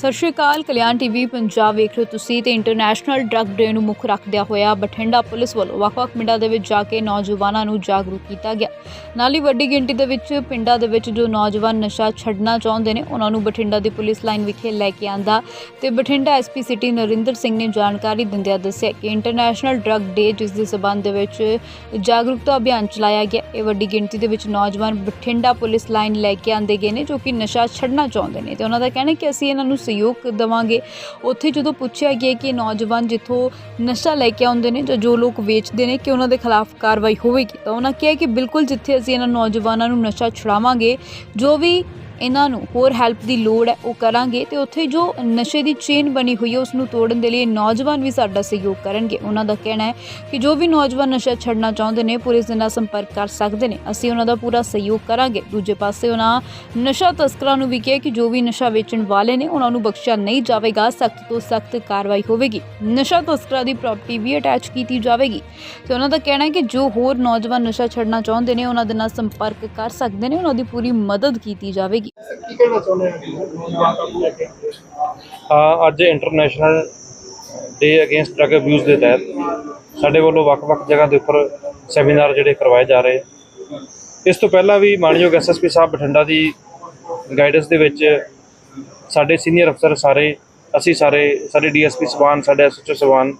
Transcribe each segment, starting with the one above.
ਸਤਿ ਸ਼੍ਰੀ ਅਕਾਲ, ਕਲਿਆਣ ਟੀਵੀ ਪੰਜਾਬ ਵੇਖ ਰਹੇ ਹੋ ਤੁਸੀਂ ਤੇ ਇੰਟਰਨੈਸ਼ਨਲ ਡਰੱਗ ਡੇ ਨੂੰ ਮੁੱਖ ਰੱਖਦਿਆਂ ਹੋਇਆ ਬਠਿੰਡਾ ਪੁਲਿਸ ਵੱਲੋਂ ਵੱਖ-ਵੱਖ ਪਿੰਡਾਂ ਦੇ ਵਿੱਚ ਜਾ ਕੇ ਨੌਜਵਾਨਾਂ ਨੂੰ ਜਾਗਰੂਕ ਕੀਤਾ ਗਿਆ। ਨਾਲ ਹੀ ਵੱਡੀ ਗਿਣਤੀ ਦੇ ਵਿੱਚ ਪਿੰਡਾਂ ਦੇ ਵਿੱਚ ਜੋ ਨੌਜਵਾਨ ਨਸ਼ਾ ਛੱਡਣਾ ਚਾਹੁੰਦੇ ਨੇ, ਉਹਨਾਂ ਨੂੰ ਬਠਿੰਡਾ ਦੀ ਪੁਲਿਸ ਲਾਈਨ ਵਿਖੇ ਲੈ ਕੇ ਆਂਦਾ ਤੇ ਬਠਿੰਡਾ ਐਸਪੀ ਸਿਟੀ ਨਰਿੰਦਰ ਸਿੰਘ ਨੇ ਜਾਣਕਾਰੀ ਦਿੰਦਿਆਂ ਦੱਸਿਆ ਕਿ ਇੰਟਰਨੈਸ਼ਨਲ ਡਰੱਗ ਡੇ ਜਿਸ ਦੇ ਸਬੰਧ ਦੇ ਵਿੱਚ ਜਾਗਰੂਕਤਾ ਅਭਿਆਨ ਚਲਾਇਆ ਗਿਆ, ਇਹ ਵੱਡੀ ਗਿਣਤੀ ਦੇ ਵਿੱਚ ਨੌਜਵਾਨ ਬਠਿੰਡਾ ਪੁਲਿਸ ਲਾਈਨ ਲੈ ਕੇ ਆਂਦੇ ਗਏ ਨੇ ਜੋ ਕਿ ਨਸ਼ਾ ਛੱਡਣਾ ਚਾਹੁੰਦੇ ਨੇ ਤੇ ਉਹਨਾਂ ਦਾ ਕਹਿਣਾ ਕਿ ਅਸੀਂ ਇਹਨਾਂ ਨੂੰ ਸਹਿਯੋਗ ਦੇਵਾਂਗੇ। ਉੱਥੇ ਜਦੋਂ ਪੁੱਛਿਆ ਗਿਆ ਕਿ ਨੌਜਵਾਨ ਜਿੱਥੋਂ ਨਸ਼ਾ ਲੈ ਕੇ ਆਉਂਦੇ ਨੇ ਜਾਂ ਜੋ ਲੋਕ ਵੇਚਦੇ ਨੇ ਕਿ ਉਹਨਾਂ ਦੇ ਖਿਲਾਫ ਕਾਰਵਾਈ ਹੋਵੇਗੀ, ਤਾਂ ਉਹਨਾਂ ਕਿਹਾ ਕਿ ਬਿਲਕੁਲ ਜਿੱਥੇ ਅਸੀਂ ਇਹਨਾਂ ਨੌਜਵਾਨਾਂ ਨੂੰ ਨਸ਼ਾ ਛੁਡਾਵਾਂਗੇ, ਜੋ ਵੀ ਇਹਨਾਂ ਨੂੰ ਹੋਰ ਹੈਲਪ ਦੀ ਲੋੜ ਹੈ, ਉਹ ਕਰਾਂਗੇ ਤੇ ਉੱਥੇ ਜੋ ਨਸ਼ੇ ਦੀ ਚੇਨ ਬਣੀ ਹੋਈ ਹੈ ਉਸ ਨੂੰ ਤੋੜਨ ਦੇ ਲਈ ਨੌਜਵਾਨ ਵੀ ਸਾਡਾ ਸਹਿਯੋਗ ਕਰਨਗੇ। ਉਹਨਾਂ ਦਾ ਕਹਿਣਾ ਹੈ ਕਿ ਜੋ ਵੀ ਨੌਜਵਾਨ ਨਸ਼ਾ ਛੱਡਣਾ ਚਾਹੁੰਦੇ ਨੇ, ਪੁਲਿਸ ਦੇ ਨਾਲ ਸੰਪਰਕ ਕਰ ਸਕਦੇ ਨੇ। ਅਸੀਂ ਉਹਨਾਂ ਦਾ ਪੂਰਾ ਸਹਿਯੋਗ ਕਰਾਂਗੇ। ਦੂਜੇ ਪਾਸੇ ਉਹਨਾਂ ਨਸ਼ਾ ਤਸਕਰਾਂ ਨੂੰ ਵੀ ਕਿਹਾ ਕਿ ਜੋ ਵੀ ਨਸ਼ਾ ਵੇਚਣ ਵਾਲੇ ਨੇ, ਉਹਨਾਂ ਨੂੰ ਬਖਸ਼ਿਆ ਨਹੀਂ ਜਾਵੇਗਾ, ਸਖਤ ਤੋਂ ਸਖਤ ਕਾਰਵਾਈ ਹੋਵੇਗੀ। ਨਸ਼ਾ ਤਸਕਰਾਂ ਦੀ ਪ੍ਰਾਪਰਟੀ ਵੀ ਅਟੈਚ ਕੀਤੀ ਜਾਵੇਗੀ। ਤੇ ਉਹਨਾਂ ਦਾ ਕਹਿਣਾ ਹੈ ਕਿ ਜੋ ਹੋਰ ਨੌਜਵਾਨ ਨਸ਼ਾ ਛੱਡਣਾ ਚਾਹੁੰਦੇ ਨੇ, ਉਹਨਾਂ ਦੇ ਨਾਲ ਸੰਪਰਕ ਕਰ ਸਕਦੇ ਨੇ, ਉਹਨਾਂ ਦੀ ਪੂਰੀ ਮਦਦ ਕੀਤੀ ਜਾਵੇਗੀ। ਕੀ ਕਹਿਣਾ ਚਾਹੁੰਦੇ ਹੋ ਹਾਂ ਅੱਜ international day against drug abuse ਦੇ ਤਹਿਤ ਸਾਡੇ ਵੱਲੋਂ ਵੱਖ-ਵੱਖ ਜਗ੍ਹਾ ਦੇ ਉੱਪਰ ਸੈਮੀਨਾਰ ਜਿਹੜੇ ਕਰਵਾਏ ਜਾ ਰਹੇ। ਇਸ ਤੋਂ ਪਹਿਲਾਂ ਵੀ ਮਾਨਯੋਗ ਐਸਐਸਪੀ ਸਾਹਿਬ ਬਠਿੰਡਾ ਦੀ ਗਾਈਡੈਂਸ ਦੇ ਵਿੱਚ ਸਾਡੇ ਸੀਨੀਅਰ ਅਫਸਰ ਸਾਰੇ, ਅਸੀਂ ਸਾਰੇ, ਸਾਡੇ ਡੀਐਸਪੀ ਸਵਾਨ, ਸਾਡੇ ਐਸਐਚਓ ਸਵਾਨ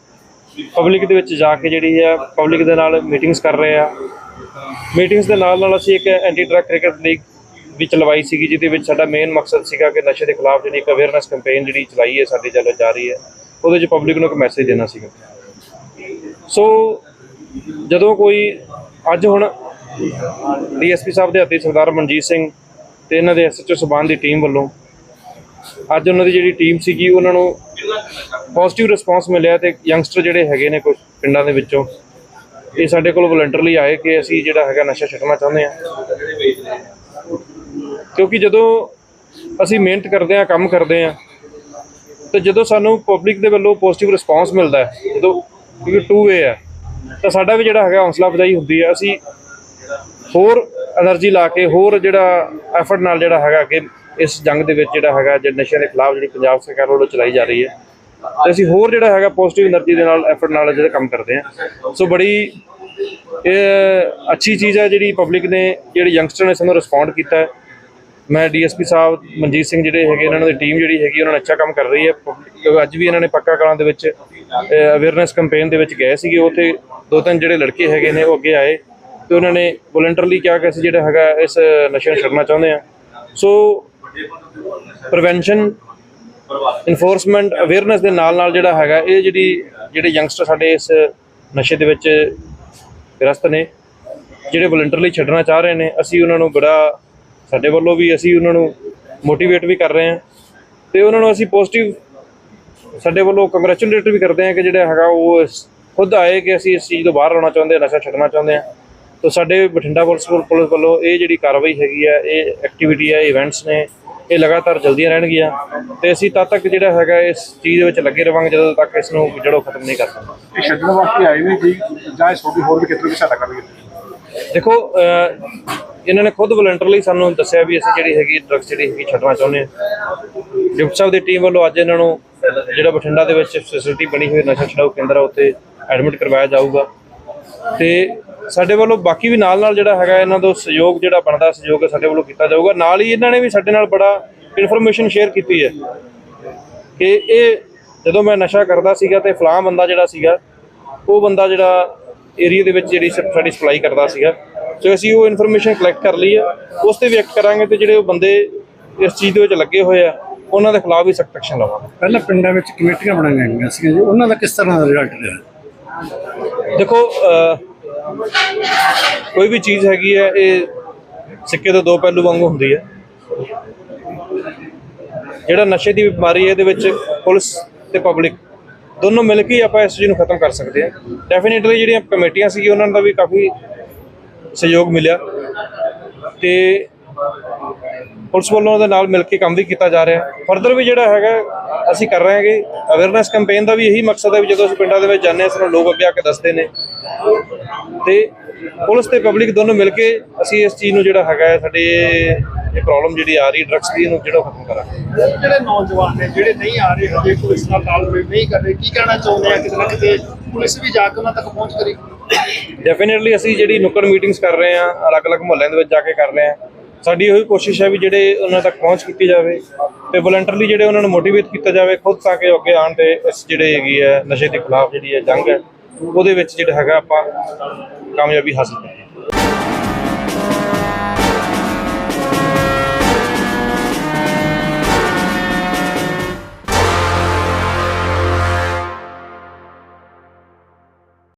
ਪਬਲਿਕ ਦੇ ਵਿੱਚ ਜਾ ਕੇ ਜਿਹੜੀ ਹੈ ਪਬਲਿਕ ਦੇ ਨਾਲ ਮੀਟਿੰਗਸ ਕਰ ਰਹੇ ਆ। ਮੀਟਿੰਗਸ ਦੇ ਨਾਲ ਨਾਲ ਅਸੀਂ ਇੱਕ ਐਂਟੀ ਡਰੱਗ ਕ੍ਰਿਕਟ ਲੀਗ ਵੀ ਚਲਵਾਈ ਸੀਗੀ, ਜਿਹਦੇ ਵਿੱਚ ਸਾਡਾ ਮੇਨ ਮਕਸਦ ਸੀਗਾ ਕਿ ਨਸ਼ੇ ਦੇ ਖਿਲਾਫ ਜਿਹੜੀ ਇੱਕ ਅਵੇਅਰਨੈਸ ਕੈਂਪੇਨ ਜਿਹੜੀ ਚਲਾਈ ਹੈ, ਸਾਡੀ ਚੱਲ ਜਾ ਰਹੀ ਹੈ, ਉਹਦੇ 'ਚ ਪਬਲਿਕ ਨੂੰ ਇੱਕ ਮੈਸੇਜ ਦੇਣਾ ਸੀਗਾ। ਸੋ ਜਦੋਂ ਕੋਈ, ਅੱਜ ਹੁਣ ਡੀਐਸਪੀ ਸਾਹਿਬ ਦੇ ਹੱਥੀ ਸਰਦਾਰ ਮਨਜੀਤ ਸਿੰਘ ਤੇ ਇਹਨਾਂ ਦੇ ਐਸਐਚਓ ਸਬਾਨ ਦੀ ਟੀਮ ਵੱਲੋਂ ਅੱਜ ਉਹਨਾਂ ਦੀ ਜਿਹੜੀ ਟੀਮ ਸੀਗੀ, ਉਹਨਾਂ ਨੂੰ ਪੋਜ਼ਿਟਿਵ ਰਿਸਪਾਂਸ ਮਿਲਿਆ ਤੇ ਯੰਗਸਟਰ ਜਿਹੜੇ ਹੈਗੇ ਨੇ ਕੁਝ ਪਿੰਡਾਂ ਦੇ ਵਿੱਚੋਂ, ਇਹ ਸਾਡੇ ਕੋਲ ਵਲੰਟਰਲੀ ਆਏ ਕਿ ਅਸੀਂ ਜਿਹੜਾ ਹੈਗਾ ਨਸ਼ਾ ਛੱਡਣਾ ਚਾਹੁੰਦੇ ਆ ਕਿਉਂਕਿ ਜਦੋਂ ਅਸੀਂ ਮਿਹਨਤ ਕਰਦੇ ਆ ਕੰਮ ਕਰਦੇ ਆ ਤੇ ਜਦੋਂ ਸਾਨੂੰ ਪਬਲਿਕ ਦੇ ਵੱਲੋਂ ਪੋਜ਼ਿਟਿਵ ਰਿਸਪਾਂਸ ਮਿਲਦਾ ਜਦੋਂ ਕਿਉਂਕਿ ਟੂ ਵੇ ਹੈ, ਤਾਂ ਸਾਡਾ ਵੀ ਜਿਹੜਾ ਹੈਗਾ ਹੌਸਲਾ ਅਫਜ਼ਾਈ ਹੁੰਦੀ ਹੈ। ਅਸੀਂ ਹੋਰ એનર્ਜੀ ਲਾ ਕੇ, ਹੋਰ ਜਿਹੜਾ ਐਫਰਟ ਨਾਲ ਜਿਹੜਾ ਹੈਗਾ ਕਿ ਇਸ ਜੰਗ ਦੇ ਵਿੱਚ ਜਿਹੜਾ ਹੈਗਾ ਜੇ ਨਸ਼ਿਆਂ ਦੇ ਖਿਲਾਫ ਜਿਹੜੀ ਪੰਜਾਬ ਸਰਕਾਰ ਵੱਲੋਂ ਚਲਾਈ ਜਾ ਰਹੀ ਹੈ, ਤੇ ਅਸੀਂ ਹੋਰ ਜਿਹੜਾ ਹੈਗਾ ਪੋਜ਼ਿਟਿਵ એનર્ਜੀ ਦੇ ਨਾਲ ਐਫਰਟ ਨਾਲ ਜਿਹੜਾ ਕੰਮ ਕਰਦੇ ਆ ਸੋ ਬੜੀ ਇਹ ਅੱਛੀ ਚੀਜ਼ ਹੈ ਜਿਹੜੀ ਪਬਲਿਕ ਨੇ, ਜਿਹੜੇ ਯੰਗਸਟਰ ਨੇ ਸਾਨੂੰ ਰਿਸਪੌਂਡ ਕੀਤਾ ਹੈ। ਮੈਂ ਡੀਐਸਪੀ ਸਾਹਿਬ ਮਨਜੀਤ ਸਿੰਘ ਜਿਹੜੇ ਹੈਗੇ, ਇਹਨਾਂ ਦੀ ਟੀਮ ਜਿਹੜੀ ਹੈਗੀ, ਉਹਨਾਂ ਨੇ ਅੱਛਾ ਕੰਮ ਕਰ ਰਹੀ ਹੈ। ਅੱਜ ਵੀ ਇਹਨਾਂ ਨੇ ਪੱਕਾ ਕਲਾਂ ਦੇ ਵਿੱਚ ਅਵੇਅਰਨੈਸ ਕੈਂਪੇਨ ਦੇ ਵਿੱਚ ਗਏ ਸੀਗੇ। ਉੱਥੇ ਦੋ ਤਿੰਨ ਜਿਹੜੇ ਲੜਕੇ ਹੈਗੇ ਨੇ, ਉਹ ਅੱਗੇ ਆਏ ਤੇ ਉਹਨਾਂ ਨੇ ਵੋਲੰਟਰਲੀ ਕਿਹਾ ਕਿ ਅਸੀਂ ਜਿਹੜਾ ਹੈਗਾ, ਇਸ ਨਸ਼ੇ ਨੂੰ ਛੱਡਣਾ ਚਾਹੁੰਦੇ ਆ ਸੋ ਪ੍ਰੀਵੈਂਸ਼ਨ ਇਨਫੋਰਸਮੈਂਟ ਅਵੇਅਰਨੈਸ ਦੇ ਨਾਲ ਨਾਲ ਜਿਹੜਾ ਹੈਗਾ, ਇਹ ਜਿਹੜੀ, ਜਿਹੜੇ ਯੰਗਸਟਰ ਸਾਡੇ ਇਸ ਨਸ਼ੇ ਦੇ ਵਿੱਚ ਗ੍ਰਸਤ ਨੇ, ਜਿਹੜੇ ਵੋਲੰਟਰਲੀ ਛੱਡਣਾ ਚਾਹ ਰਹੇ ਨੇ, ਅਸੀਂ ਉਹਨਾਂ ਨੂੰ ਬੜਾ ਸਾਡੇ ਵੱਲੋਂ ਵੀ ਅਸੀਂ ਉਹਨਾਂ ਨੂੰ ਮੋਟੀਵੇਟ ਵੀ ਕਰ ਰਹੇ ਹਾਂ ਤੇ ਉਹਨਾਂ ਨੂੰ ਅਸੀਂ ਪੋਜ਼ਿਟਿਵ ਸਾਡੇ ਵੱਲੋਂ ਕੰਗ੍ਰੈਚੁਲੇਟ ਵੀ ਕਰਦੇ ਹਾਂ ਕਿ ਜਿਹੜਾ ਹੈਗਾ ਉਹ ਖੁਦ ਆਏ ਕਿ ਅਸੀਂ ਇਸ ਚੀਜ਼ ਤੋਂ ਬਾਹਰ ਆਉਣਾ ਚਾਹੁੰਦੇ ਹਾਂ ਨਸ਼ਾ ਛੱਡਣਾ ਚਾਹੁੰਦੇ ਹਾਂ। ਤਾਂ ਸਾਡੇ ਬਠਿੰਡਾ ਪੁਲਿਸ ਪੁਲਿਸ ਵੱਲੋਂ ਇਹ ਜਿਹੜੀ ਕਾਰਵਾਈ ਹੈਗੀ ਹੈ ਇਹ ਐਕਟੀਵਿਟੀ ਹੈ ਇਵੈਂਟਸ ਨੇ ਇਹ ਲਗਾਤਾਰ ਚੱਲਦੀਆਂ ਰਹਿਣਗੀਆਂ ਤੇ ਅਸੀਂ ਤਦ ਤੱਕ ਜਿਹੜਾ ਹੈਗਾ ਇਸ ਚੀਜ਼ ਦੇ ਵਿੱਚ ਲੱਗੇ ਰਵਾਂਗੇ ਜਦੋਂ ਤੱਕ ਇਸ ਨੂੰ ਜੜੋਂ ਖਤਮ ਨਹੀਂ ਕਰ ਸਕਦੇ ਇਹ ਛੱਡਣ ਵਾਸਤੇ ਆਏ ਨੇ ਜੀ ਜਾਂ ਇਸ ਛੋਟੀ ਹੋਰ ਵੀ ਕਿਤੇ ਵੀ ਸਹਾਇਤਾ ਕਰਨਗੇ? ਦੇਖੋ ਇਹਨਾਂ ਨੇ ਖੁਦ ਵਲੰਟਰਲੀ ਸਾਨੂੰ ਦੱਸਿਆ ਵੀ ਅਸੀਂ ਜਿਹੜੀ ਹੈਗੀ ਡਰੱਗਸ ਜਿਹੜੀ ਹੈਗੀ ਛੱਡਣਾ ਚਾਹੁੰਦੇ ਹਾਂ। ਡਿਪਟੀ ਸਾਹਿਬ ਦੀ ਟੀਮ ਵੱਲੋਂ ਅੱਜ ਇਹਨਾਂ ਨੂੰ ਜਿਹੜਾ ਬਠਿੰਡਾ ਦੇ ਵਿੱਚ ਫੈਸਿਲਿਟੀ ਬਣੀ ਹੋਈ ਨਸ਼ਾ ਛਡਾਊ ਕੇਂਦਰ ਆ, ਉੱਥੇ ਐਡਮਿਟ ਕਰਵਾਇਆ ਜਾਊਗਾ। ਤੇ ਸਾਡੇ ਵੱਲੋਂ ਬਾਕੀ ਵੀ ਨਾਲ ਨਾਲ ਜਿਹੜਾ ਹੈਗਾ ਇਹਨਾਂ ਦਾ ਸਹਿਯੋਗ ਜਿਹੜਾ ਬਣਦਾ, ਸਹਿਯੋਗ ਸਾਡੇ ਵੱਲੋਂ ਕੀਤਾ ਜਾਊਗਾ। ਨਾਲ ਹੀ ਇਹਨਾਂ ਨੇ ਵੀ ਸਾਡੇ ਨਾਲ ਬੜਾ ਇਨਫੋਰਮੇਸ਼ਨ ਸ਼ੇਅਰ ਕੀਤੀ ਹੈ ਕਿ ਇਹ ਜਦੋਂ ਮੈਂ ਨਸ਼ਾ ਕਰਦਾ ਸੀਗਾ ਤੇ ਫਲਾਂ ਬੰਦਾ ਜਿਹੜਾ ਸੀਗਾ, ਉਹ ਬੰਦਾ ਜਿਹੜਾ ਏਰੀਆ ਦੇ ਵਿੱਚ ਜਿਹੜੀ ਸ- ਸਾਡੀ ਸਪਲਾਈ ਕਰਦਾ ਸੀਗਾ। ਸੋ ਅਸੀਂ ਉਹ ਇਨਫੋਰਮੇਸ਼ਨ ਕਲੈਕਟ ਕਰ ਲਈ ਹੈ ਉਸ ਤੇ ਵੀ ਐਕਟ ਕਰਾਂਗੇ ਤੇ ਜਿਹੜੇ ਉਹ ਬੰਦੇ ਇਸ ਚੀਜ਼ ਦੇ ਵਿੱਚ ਲੱਗੇ ਹੋਏ ਆ ਉਹਨਾਂ ਦੇ ਖਿਲਾਫ ਵੀ ਸਖਤ ਐਕਸ਼ਨ ਲਵਾਂਗੇ। ਪਹਿਲਾਂ ਪਿੰਡਾਂ ਵਿੱਚ ਕਮੇਟੀਆਂ ਬਣਾਈਆਂ ਗਈਆਂ ਸੀਗੀਆਂ ਜੀ ਉਹਨਾਂ ਦਾ ਕਿਸ ਤਰ੍ਹਾਂ ਦਾ ਰਿਜ਼ਲਟ ਰਿਹਾ? ਦੇਖੋ ਕੋਈ ਵੀ ਚੀਜ਼ ਹੈਗੀ ਹੈ ਇਹ ਸਿੱਕੇ ਦੇ ਦੋ ਪਹਿਲੂ ਵਾਂਗੂ ਹੁੰਦੀ ਹੈ ਜਿਹੜਾ ਨਸ਼ੇ ਦੀ ਬਿਮਾਰੀ ਹੈ ਇਹਦੇ ਵਿੱਚ ਪੁਲਿਸ ਤੇ ਪਬਲਿਕ ਦੋਨੋਂ ਮਿਲ ਕੇ ਆਪਾਂ ਇਸ ਚੀਜ਼ ਨੂੰ ਖਤਮ ਕਰ ਸਕਦੇ ਹਾਂ ਡੈਫੀਨਿਟਲੀ ਜਿਹੜੀਆਂ ਕਮੇਟੀਆਂ ਸੀ ਉਹਨਾਂ ਦਾ ਵੀ ਕਾਫੀ ਸਹਿਯੋਗ ਮਿਲਿਆ ਤੇ ਪੁਲਿਸ ਵੱਲੋਂ ਉਹਦੇ ਨਾਲ ਮਿਲ ਕੇ ਕੰਮ ਵੀ ਕੀਤਾ ਜਾ ਰਿਹਾ। ਫਰਦਰ ਵੀ ਜਿਹੜਾ ਹੈਗਾ, ਅਸੀਂ ਕਰ ਰਹੇ ਹਾਂਗੇ ਅਵੇਅਰਨੈਸ ਕੈਂਪੇਨ ਦਾ ਵੀ ਇਹੀ ਮਕਸਦ ਹੈ ਵੀ ਜਦੋਂ ਅਸੀਂ ਪਿੰਡਾਂ ਦੇ ਵਿੱਚ ਜਾਂਦੇ ਹਾਂ, ਸਾਨੂੰ ਲੋਕ ਅੱਗੇ ਆ ਕੇ ਦੱਸਦੇ ਨੇ। ਤੇ ਪੁਲਿਸ ਤੇ ਪਬਲਿਕ ਦੋਨੋਂ ਮਿਲ ਕੇ ਅਸੀਂ ਇਸ ਚੀਜ਼ ਨੂੰ ਜਿਹੜਾ ਹੈਗਾ, ਸਾਡੇ ਇਹ ਪ੍ਰੋਬਲਮ ਜਿਹੜੀ ਆ ਰਹੀ ਡਰੱਗਸ ਦੀ, ਇਹਨੂੰ ਜਿਹੜਾ ਉਹ ਖਤਮ ਕਰਾਂਗੇ। ਜਿਹੜੇ ਨੌਜਵਾਨ ਨੇ, ਜਿਹੜੇ ਨਹੀਂ ਆ ਰਹੇ, ਹਜੇ ਪੁਲਿਸ ਨਾਲ ਤਾਲਮੇਲ ਨਹੀਂ ਕਰ ਰਹੇ, ਕੀ ਕਹਿਣਾ ਚਾਹੁੰਦੇ ਆ ਕਿਤੇ ਨਾ ਕਿਤੇ ਪੁਲਿਸ ਵੀ ਜਾ ਕੇ ਉਹਨਾਂ ਤੱਕ ਪਹੁੰਚ ਕਰੇ? ਡੈਫੀਨਿਟਲੀ ਅਸੀਂ ਜਿਹੜੀ ਨੁੱਕੜ ਮੀਟਿੰਗਸ ਕਰ ਰਹੇ ਹਾਂ, ਅਲੱਗ-ਅਲੱਗ ਮੁਹੱਲਿਆਂ ਦੇ ਵਿੱਚ ਜਾ ਕੇ ਕਰ ਰਹੇ ਹਾਂ। ਸਾਡੀ ਇਹੀ ਕੋਸ਼ਿਸ਼ ਹੈ ਵੀ ਜਿਹੜੇ ਉਹਨਾਂ ਤੱਕ ਪਹੁੰਚ ਕੀਤੀ ਜਾਵੇ ਤੇ ਵਲੰਟਰਲੀ ਜਿਹੜੇ ਉਹਨਾਂ ਨੂੰ ਮੋਟੀਵੇਟ ਕੀਤਾ ਜਾਵੇ ਖੁਦ ਤਾਂ ਕਿ ਉਹ ਅੱਗੇ ਆਉਣ ਤੇ ਇਸ ਜਿਹੜੇ ਹੈਗੀ ਹੈ, ਨਸ਼ੇ ਦੇ ਖਿਲਾਫ ਜਿਹੜੀ ਹੈ ਜੰਗ ਹੈ, ਉਹਦੇ ਵਿੱਚ ਜਿਹੜਾ ਹੈਗਾ ਆਪਾਂ ਕਾਮਯਾਬੀ ਹਾਸਲ ਕਰੀਏ।